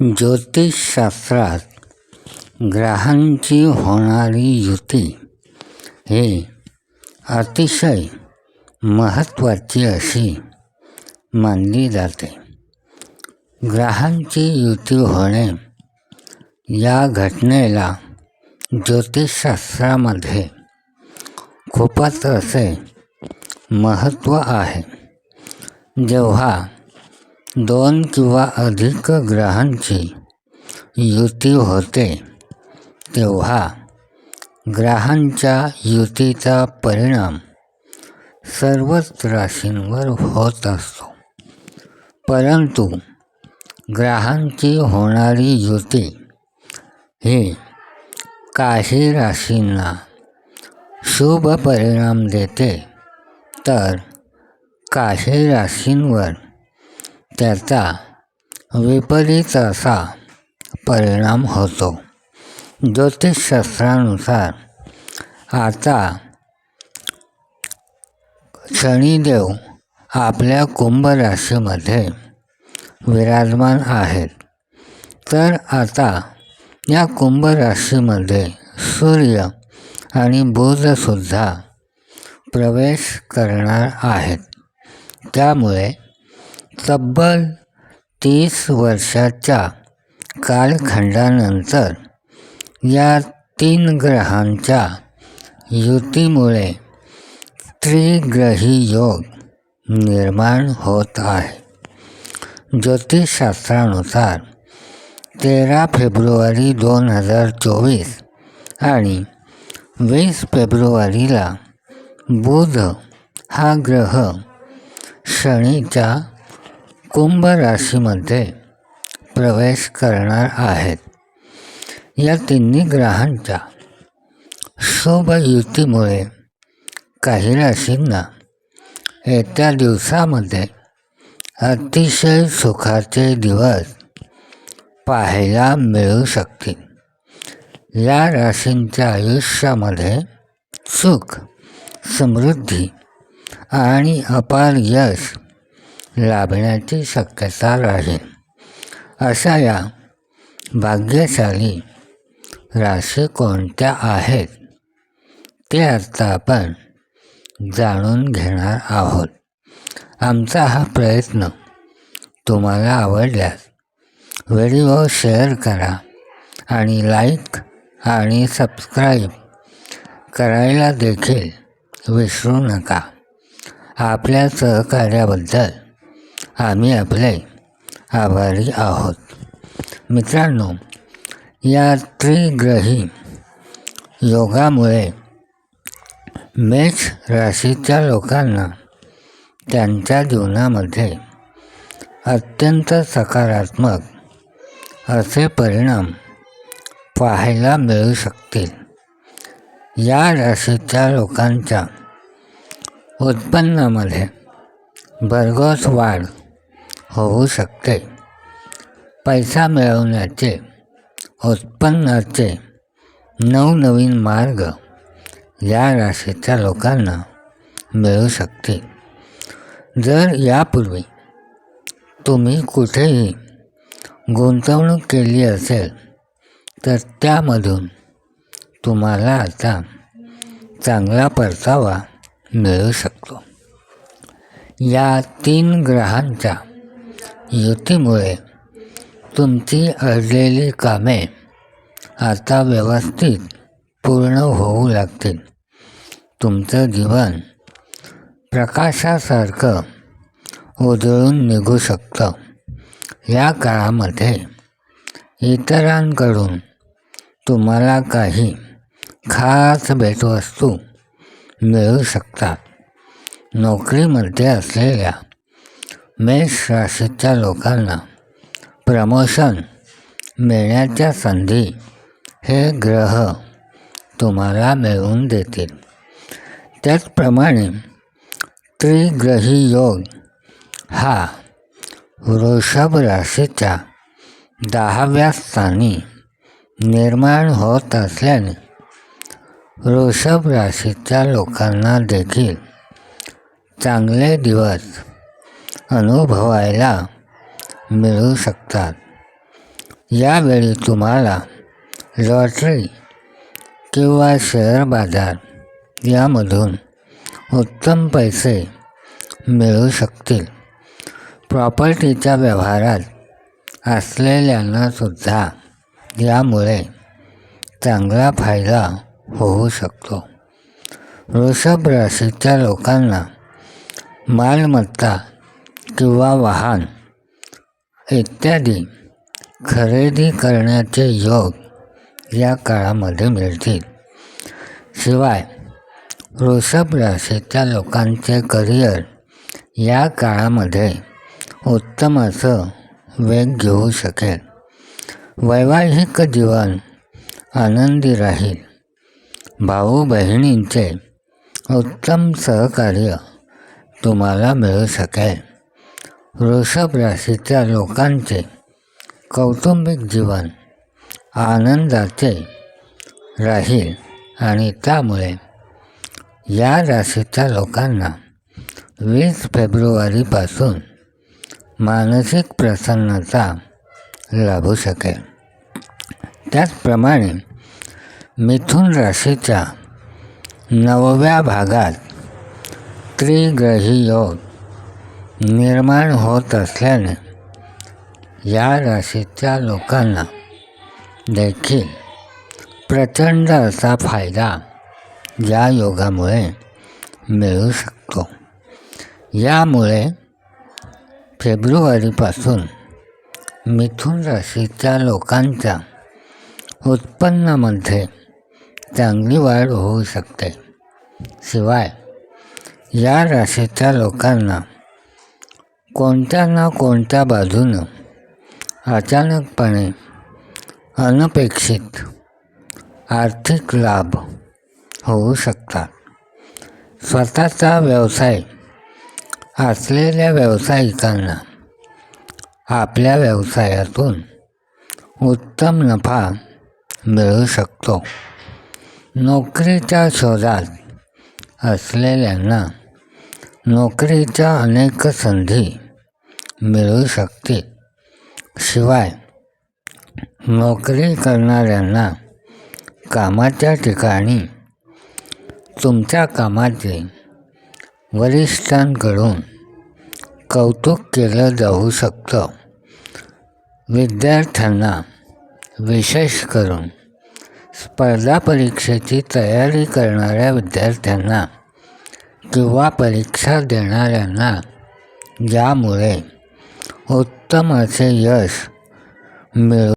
ज्योतिषशास्त्रात ग्रहांची होणारी युती ही अतिशय महत्त्वाची अशी मानली जाते. ग्रहांची युती होणे या घटनेला ज्योतिषशास्त्रामध्ये खूपच असे महत्त्व आहे. जेव्हा दोन किंवा अधिक ग्रहांची युती होते तेव्हा ग्रहांच्या युतीचा परिणाम सर्वच राशींवर होत असतो. परंतु ग्रहांची होणारी युती ही काही राशींना शुभ परिणाम देते तर काही राशींवर त्याचा विपरीत असा परिणाम होतो. ज्योतिषशास्त्रानुसार आता शनिदेव आपल्या कुंभ राशीमध्ये विराजमान आहेत. तर आता या कुंभ राशीमध्ये सूर्य आणि बुधसुद्धा प्रवेश करणार आहेत. त्यामुळे तब्बल तीस वर्षाच्या कालखंडानंतर या तीन ग्रहांच्या युतीमुळे त्रिग्रही योग निर्माण होत आहे. ज्योतिषशास्त्रानुसार तेरा फेब्रुवारी दोन हज़ार चोवीस आणि वीस फेब्रुवारीला बुध हा ग्रह शनीच्या कुंभ राशीमध्ये प्रवेश करणार आहेत. या तिन्ही ग्रहांच्या शुभ युतीमुळे काही राशींना येत्या दिवसामध्ये अतिशय सुखाचे दिवस पाहायला मिळू शकतील. या राशींच्या आयुष्यामध्ये सुख समृद्धी आणि अपार यश लाभण्याची शक्यता राहील अशा या भाग्यशाली राशी कोणत्या आहेत ते आता आपण जाणून घेणार आहोत. आमचा हा प्रयत्न तुम्हाला आवडल्यास व्हिडिओ शेअर करा आणि लाईक आणि सबस्क्राईब करायला देखील विसरू नका. आपल्या सहकार्याबद्दल आम्ही आपले आभारी आहोत. मित्रांनो या त्रिग्रही योगामुळे मेष राशीच्या लोकांना त्यांच्या जीवनामध्ये अत्यंत सकारात्मक असे परिणाम पाहायला मिळू शकतील. या राशीच्या लोकांच्या उत्पन्नामध्ये भरघोस वाढ होऊ शकते. पैसा मिळवण्याचे उत्पन्नाचे नवनवीन मार्ग या राशीच्या लोकांना मिळू शकते. जर यापूर्वी तुम्ही कुठेही गुंतवणूक केली असेल तर त्यामधून तुम्हाला आता चांगला परतावा मिळू शकतो. या तीन ग्रहांचा युतीमुळे तुमची अडलेली कामे आता व्यवस्थित पूर्ण होऊ लागतील. तुमचं जीवन प्रकाशासारखं उजळून निघू शकतं. या काळामध्ये इतरांकडून तुम्हाला काही खास भेटवस्तू मिळू शकतात. नोकरीमध्ये असलेल्या मेष राशीच्या लोकांना प्रमोशन मिळण्याच्या संधी हे ग्रह तुम्हाला मिळवून देतील. त्याचप्रमाणे त्रिग्रही योग हा वृषभ राशीच्या दहाव्या स्थानी निर्माण होत असल्याने वृषभ राशीच्या लोकांना देखील चांगले दिवस अनुभवायला मिळू शकतात. यावेळी तुम्हाला लॉटरी किंवा शेअर बाजार यामधून उत्तम पैसे मिळू शकतील. प्रॉपर्टीच्या व्यवहारात असलेल्यांनासुद्धा यामुळे चांगला फायदा होऊ शकतो. वृषभ राशीच्या लोकांना मालमत्ता किंवा वाहन इत्यादी खरेदी करण्याचे योग या काळामध्ये मिळतील. शिवाय वृषभ राशीच्या लोकांचे करिअर या काळामध्ये उत्तम असं वेग घेऊ शकेल. वैवाहिक जीवन आनंदी राहील. भाऊ बहिणींचे उत्तम सहकार्य तुम्हाला मिळू शकेल. वृषभ राशीच्या लोकांचे कौटुंबिक जीवन आनंदाचे राहील आणि त्यामुळे या राशीच्या लोकांना वीस फेब्रुवारीपासून मानसिक प्रसन्नता लाभू शकेल. त्याचप्रमाणे मिथुन राशीच्या नवव्या भागात त्रिग्रही योग निर्माण होत असल्याने या राशीच्या लोकांना देखील प्रचंड असा फायदा या योगामुळे मिळू शकतो. यामुळे फेब्रुवारीपासून मिथुन राशीच्या लोकांच्या उत्पन्नामध्ये चांगली वाढ होऊ शकते. शिवाय या राशीच्या लोकांना कोणत्या ना कोणत्या बाजूनं अचानकपणे अनपेक्षित आर्थिक लाभ होऊ शकतात. स्वतःचा व्यवसाय असलेल्या व्यावसायिकांना आपल्या व्यवसायातून उत्तम नफा मिळू शकतो. नोकरीच्या शोधात असलेल्यांना नोकरीच्या अनेक संधी मिळू शकते. शिवाय नोकरी करणाऱ्यांना कामाच्या ठिकाणी तुमच्या कामाचे वरिष्ठांकडून कौतुक केलं जाऊ शकतं. विद्यार्थ्यांना विशेष करून स्पर्धा परीक्षेची तयारी करणाऱ्या विद्यार्थ्यांना किंवा परीक्षा देणाऱ्यांना ज्यामुळे उत्तम असे यश मिळव